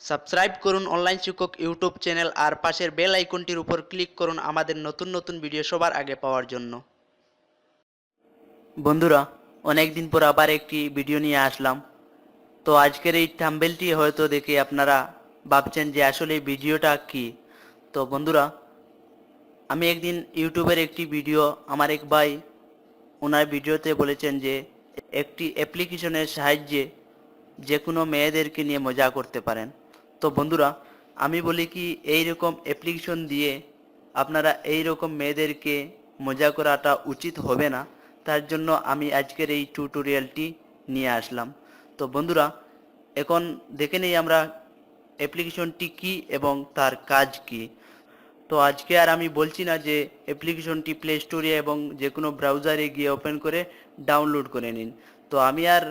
Subscribe করুন online শিক্ষক YouTube channel আর পাশের বেল আইকনটির উপর ক্লিক করুন আমাদের নতুন নতুন ভিডিও সবার আগে পাওয়ার জন্য। বন্ধুরা অনেক দিন পর আবার একটি ভিডিও নিয়ে আসলাম। তো আজকের এই থাম্বেলটি হয়তো দেখে আপনারা ভাবছেন যে আসলে ভিডিওটা কি? তো বন্ধুরা, আমি একদিন ইউটিউবের একটি ভিডিও, আমার এক ভাই ওনার ভিডিওতে বলেছেন যে একটি অ্যাপ্লিকেশনের সাহায্যে যে কোনো মেয়েদেরকে নিয়ে মজা করতে পারেন। তো বন্ধুরা, আমি বলি কি এই রকম অ্যাপ্লিকেশন দিয়ে আপনারা এই রকম মেয়েদেরকে মজা করাটা উচিত হবে না। তার জন্য আমি আজকের এই টিউটোরিয়ালটি নিয়ে আসলাম। তো বন্ধুরা, এখন দেখে নেই আমরা অ্যাপ্লিকেশনটি কি এবং তার কাজ কি। তো আজকে আর আমি বলছি না যে অ্যাপ্লিকেশনটি প্লে স্টোরে এবং যে কোনো ব্রাউজারে গিয়ে ওপেন করে ডাউনলোড করে নিন। তো আমি আর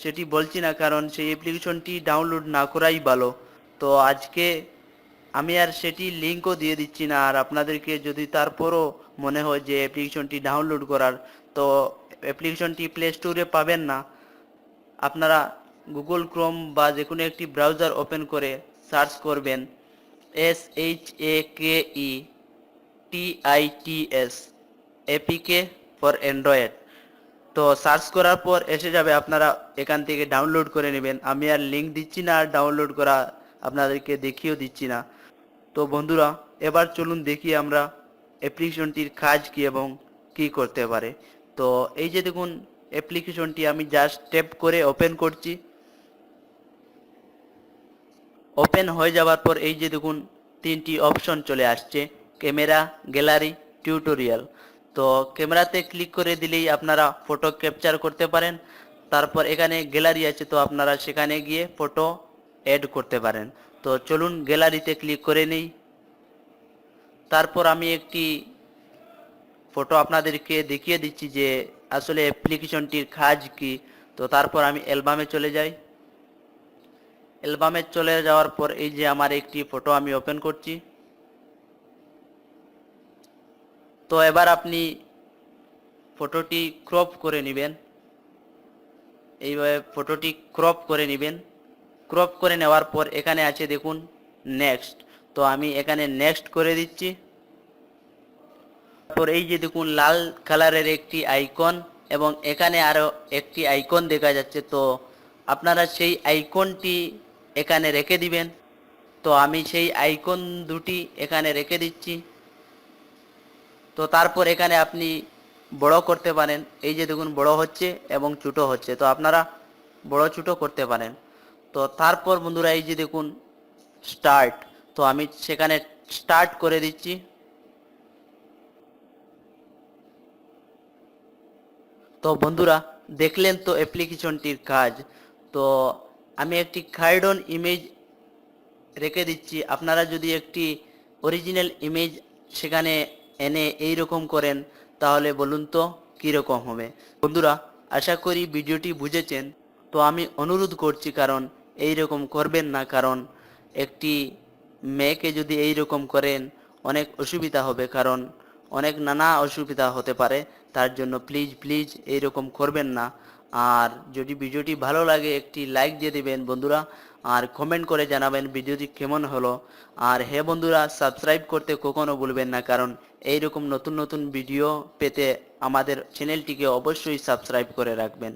সেটি বলছি না, কারণ সেই অ্যাপ্লিকেশনটি ডাউনলোড না করাই ভালো। তো আজকে আমি আর সেটি লিঙ্কও দিয়ে দিচ্ছি না, আর আপনাদেরকে যদি তারপরও মনে হয় যে অ্যাপ্লিকেশনটি ডাউনলোড করার, তো অ্যাপ্লিকেশনটি প্লে স্টোরে পাবেন না। আপনারা গুগল ক্রোম বা যে কোনো একটি ব্রাউজার ওপেন করে সার্চ করবেন S H A K E T I T S, APK for Android. তো সার্চ করার পর এসে যাবে, আপনারা এখান থেকে ডাউনলোড করে নেবেন। আমি আর লিঙ্ক দিচ্ছি না, আর ডাউনলোড করা আপনাদেরকে দেখিয়েও দিচ্ছি না। তো বন্ধুরা, এবার চলুন দেখি আমরা অ্যাপ্লিকেশনটির কাজ কি এবং কি করতে পারে। তো এই যে দেখুন অ্যাপ্লিকেশনটি আমি জাস্ট ট্যাপ করে ওপেন করছি। ওপেন হয়ে যাওয়ার পর এই যে দেখুন, তিনটি অপশন চলে আসছে। ক্যামেরা গ্যালারি টিউটোরিয়াল তো ক্যামেরাতে ক্লিক করে দিলেই আপনারা ফটো ক্যাপচার করতে পারেন। তারপর এখানে গ্যালারি আছে, তো আপনারা সেখানে গিয়ে ফটো অ্যাড করতে পারেন। তো চলুন গ্যালারিতে ক্লিক করে নেই। তারপর আমি একটি ফটো আপনাদেরকে দেখিয়ে দিচ্ছি যে আসলে অ্যাপ্লিকেশনটির কাজ কি। তো তারপর আমি অ্যালবামে চলে যাই। অ্যালবামে চলে যাওয়ার পর এই যে আমার একটি ফটো আমি ওপেন করছি। তো এবার আপনি ফটোটি ক্রপ করে নেবেন। এইভাবে ফটোটি ক্রপ করে নেবেন। ক্রপ করে নেওয়ার পর এখানে আছে দেখুন নেক্সট তো আমি এখানে নেক্সট করে দিচ্ছি। তারপর এই যে দেখুন লাল কালারের একটি আইকন এবং এখানে আরও একটি আইকন দেখা যাচ্ছে। তো আপনারা সেই আইকনটি এখানে রেখে দিবেন। তো আমি সেই আইকন দুটি এখানে রেখে দিচ্ছি। তো তারপর এখানে আপনি বড় করতে পারেন। এই যে দেখুন বড় হচ্ছে এবং ছোটো হচ্ছে। তো আপনারা বড় ছোটো করতে পারেন। তো তারপর বন্ধুরা এই যে দেখুন স্টার্ট তো আমি সেখানে স্টার্ট করে দিচ্ছি। তো বন্ধুরা, দেখলেন তো অ্যাপ্লিকেশনটির কাজ। তো আমি একটি খাইডন ইমেজ রেখে দিচ্ছি। আপনারা যদি একটি অরিজিনাল ইমেজ সেখানে এনে এই রকম করেন, তাহলে বলুন তো কীরকম হবে। বন্ধুরা, আশা করি ভিডিওটি বুঝেছেন। তো আমি অনুরোধ করছি কারণ এই রকম করবেন না, কারণ একটি মেয়েকে যদি এই রকম করেন, অনেক অসুবিধা হবে, কারণ অনেক নানা অসুবিধা হতে পারে। তার জন্য প্লিজ প্লিজ এইরকম করবেন না। আর যদি ভিডিওটি ভালো লাগে, একটি লাইক দিয়ে দেবেন বন্ধুরা। আর কমেন্ট করে জানাবেন ভিডিওটি কেমন হলো। আর হে বন্ধুরা সাবস্ক্রাইব করতে কখনো ভুলবেন না, কারণ এই রকম নতুন নতুন ভিডিও পেতে আমাদের চ্যানেলটিকে অবশ্যই সাবস্ক্রাইব করে রাখবেন।